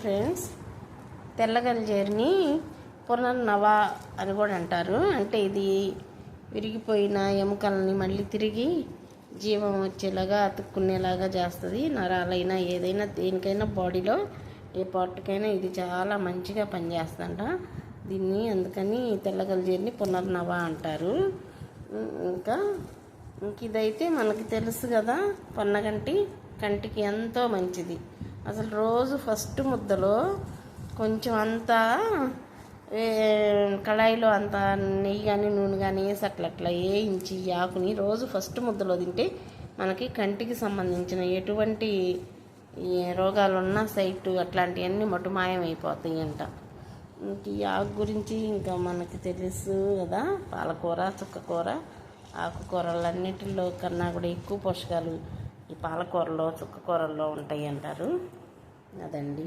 Friends తెల్లగలిజేరిని punarnava అని కూడా అంటారు. అంటే ఇది విరిగిపోయిన ఎముకల్ని మళ్ళీ తిరిగి జీవం వచ్చేలాగా అతుక్కునేలాగా చేస్తుంది. నరాలైనా ఏదైనా దేనికైనా బాడీలో ఏ పార్ట్కైనా ఇది చాలా మంచిగా పనిచేస్తుందంట. దీన్ని అందుకని తెల్లగలిజేరిని పునర్నవ అంటారు. ఇంకా ఇంక ఇదైతే మనకి తెలుసు కదా పొన్నగంటి కంటికి ఎంతో మంచిది. అసలు రోజు ఫస్ట్ ముద్దలో కొంచెం అంతా కళాయిలో అంత నెయ్యి కానీ నూనె కానీ వేసి అట్లా అట్లా వేయించి ఈ ఆకుని రోజు ఫస్ట్ ముద్దలో తింటే మనకి కంటికి సంబంధించిన ఎటువంటి రోగాలు ఉన్న సైట్ అట్లాంటివన్నీ మటుమాయం అయిపోతాయి అంట ఇంక ఈ ఆకు గురించి ఇంకా మనకి తెలుసు కదా పాలకూర చుక్కకూర ఆకుకూరలన్నిటిలో కన్నా కూడా ఎక్కువ పోషకాలు ఈ పాలకూరలో చుక్కకూరల్లో ఉంటాయి అంటారు. అదండి.